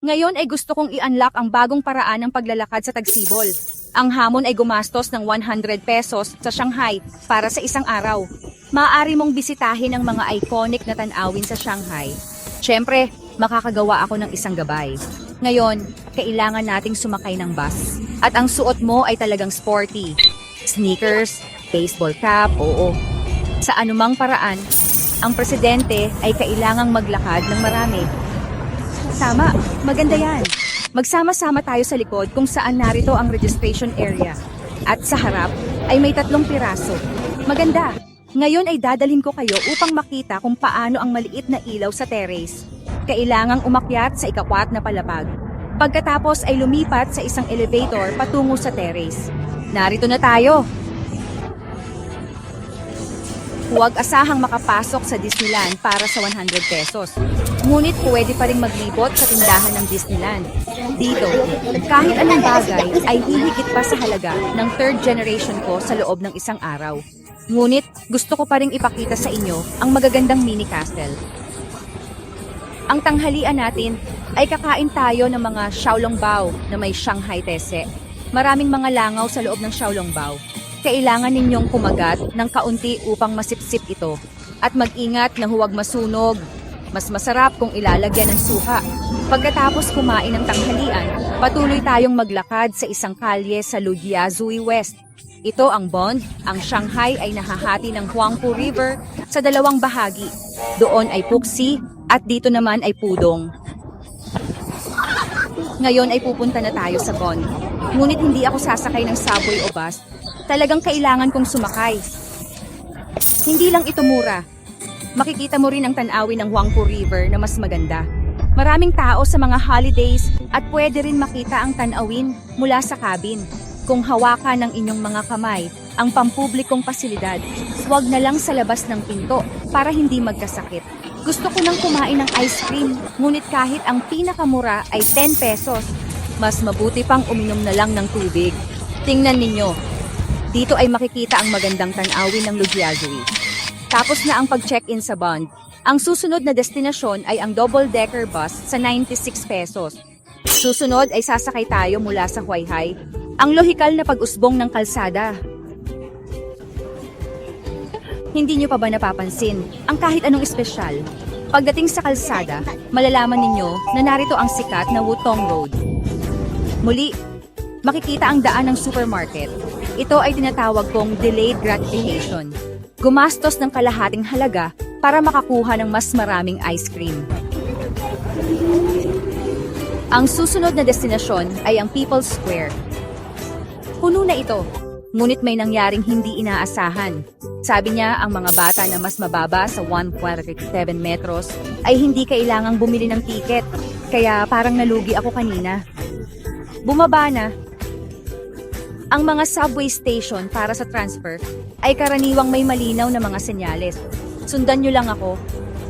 Ngayon ay gusto kong i-unlock ang bagong paraan ng paglalakad sa Tagsibol. Ang hamon ay gumastos ng 100 pesos sa Shanghai para sa isang araw. Maaari mong bisitahin ang mga iconic na tanawin sa Shanghai. Siyempre, makakagawa ako ng isang gabay. Ngayon, kailangan nating sumakay ng bus. At ang suot mo ay talagang sporty. Sneakers, baseball cap, oo. Sa anumang paraan, ang presidente ay kailangang maglakad ng marami. Tama, maganda yan. Magsama-sama tayo sa likod kung saan narito ang registration area. At sa harap ay may tatlong piraso. Maganda. Ngayon ay dadalhin ko kayo upang makita kung paano ang maliit na ilaw sa terrace. Kailangang umakyat sa ikakwat na palapag. Pagkatapos ay lumipat sa isang elevator patungo sa terrace. Narito na tayo. Huwag asahang makapasok sa Disneyland para sa 100 pesos. Ngunit pwede pa rin maglibot sa tindahan ng Disneyland. Dito, kahit anong bagay ay hihigit pa sa halaga ng third generation ko sa loob ng isang araw. Ngunit gusto ko pa rin ipakita sa inyo ang magagandang mini castle. Ang tanghalian natin ay kakain tayo ng mga xiaolongbao na may Shanghai tese. Maraming mga langaw sa loob ng xiaolongbao. Kailangan ninyong kumagat ng kaunti upang masipsip ito. At mag-ingat na huwag masunog. Mas masarap kung ilalagyan ng suka. Pagkatapos kumain ng tanghalian, patuloy tayong maglakad sa isang kalye sa Lujiazui West. Ito ang Bond, ang Shanghai ay nahahati ng Huangpu River sa dalawang bahagi. Doon ay Puxi at dito naman ay Pudong. Ngayon ay pupunta na tayo sa Bond. Ngunit hindi ako sasakay ng subway o bus. Talagang kailangan kong sumakay. Hindi lang ito mura. Makikita mo rin ang tanawin ng Huangpu River na mas maganda. Maraming tao sa mga holidays at pwede rin makita ang tanawin mula sa cabin. Kung hawakan ng inyong mga kamay ang pampublikong pasilidad, huwag na lang sa labas ng pinto para hindi magkasakit. Gusto ko nang kumain ng ice cream, ngunit kahit ang pinakamura ay 10 pesos, mas mabuti pang uminom na lang ng tubig. Tingnan ninyo, dito ay makikita ang magandang tanawin ng Lujiazui. Tapos na ang pag-check-in sa bond. Ang susunod na destinasyon ay ang double-decker bus sa 96 pesos. Susunod ay sasakay tayo mula sa Huayhay, ang lohikal na pag-usbong ng kalsada. Hindi nyo pa ba napapansin ang kahit anong espesyal? Pagdating sa kalsada, malalaman ninyo na narito ang sikat na Wutong Road. Muli, makikita ang daan ng supermarket. Ito ay tinatawag kong delayed gratification. Gumastos ng kalahating halaga para makakuha ng mas maraming ice cream. Ang susunod na destinasyon ay ang People's Square. Puno na ito, ngunit may nangyaring hindi inaasahan. Sabi niya ang mga bata na mas mababa sa 1.7 metros ay hindi kailangang bumili ng tiket, kaya parang nalugi ako kanina. Bumaba na. Ang mga subway station para sa transfer ay karaniwang may malinaw na mga senyales. Sundan nyo lang ako.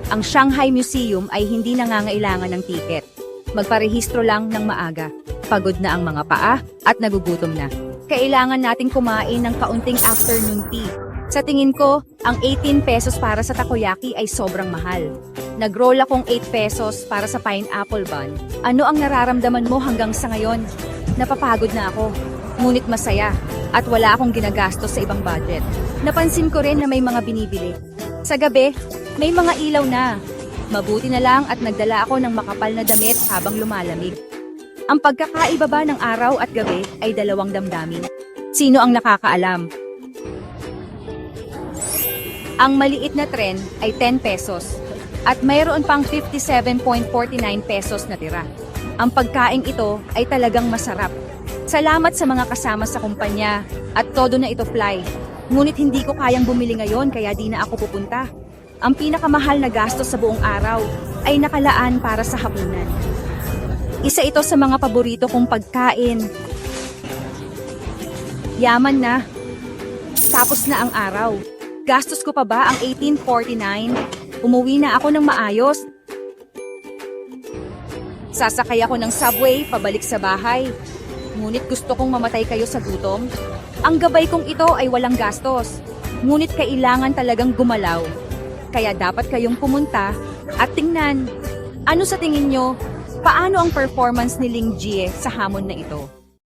Ang Shanghai Museum ay hindi nangangailangan ng tiket. Magparehistro lang ng maaga. Pagod na ang mga paa at nagugutom na. Kailangan nating kumain ng kaunting afternoon tea. Sa tingin ko, ang 18 pesos para sa takoyaki ay sobrang mahal. Nag-roll akong 8 pesos para sa pineapple bun. Ano ang nararamdaman mo hanggang sa ngayon? Napapagod na ako. Ngunit masaya. At wala akong ginagastos sa ibang budget. Napansin ko rin na may mga binibili. Sa gabi, may mga ilaw na. Mabuti na lang at nagdala ako ng makapal na damit habang lumalamig. Ang pagkakaiba ba ng araw at gabi ay dalawang damdamin. Sino ang nakakaalam? Ang maliit na tren ay 10 pesos at mayroon pang 57.49 pesos na tira. Ang pagkain ito ay talagang masarap. Salamat sa mga kasama sa kumpanya at todo na ito fly. Ngunit hindi ko kayang bumili ngayon kaya di na ako pupunta. Ang pinakamahal na gastos sa buong araw ay nakalaan para sa hapunan. Isa ito sa mga paborito kong pagkain. Yaman na. Tapos na ang araw. Gastos ko pa ba ang 1849? Umuwi na ako ng maayos. Sasakay ako ng subway pabalik sa bahay. Ngunit gusto kong mamatay kayo sa gutom. Ang gabay kong ito ay walang gastos. Ngunit kailangan talagang gumalaw. Kaya dapat kayong pumunta at tingnan. Ano sa tingin nyo? Paano ang performance ni Ling Jie sa hamon na ito?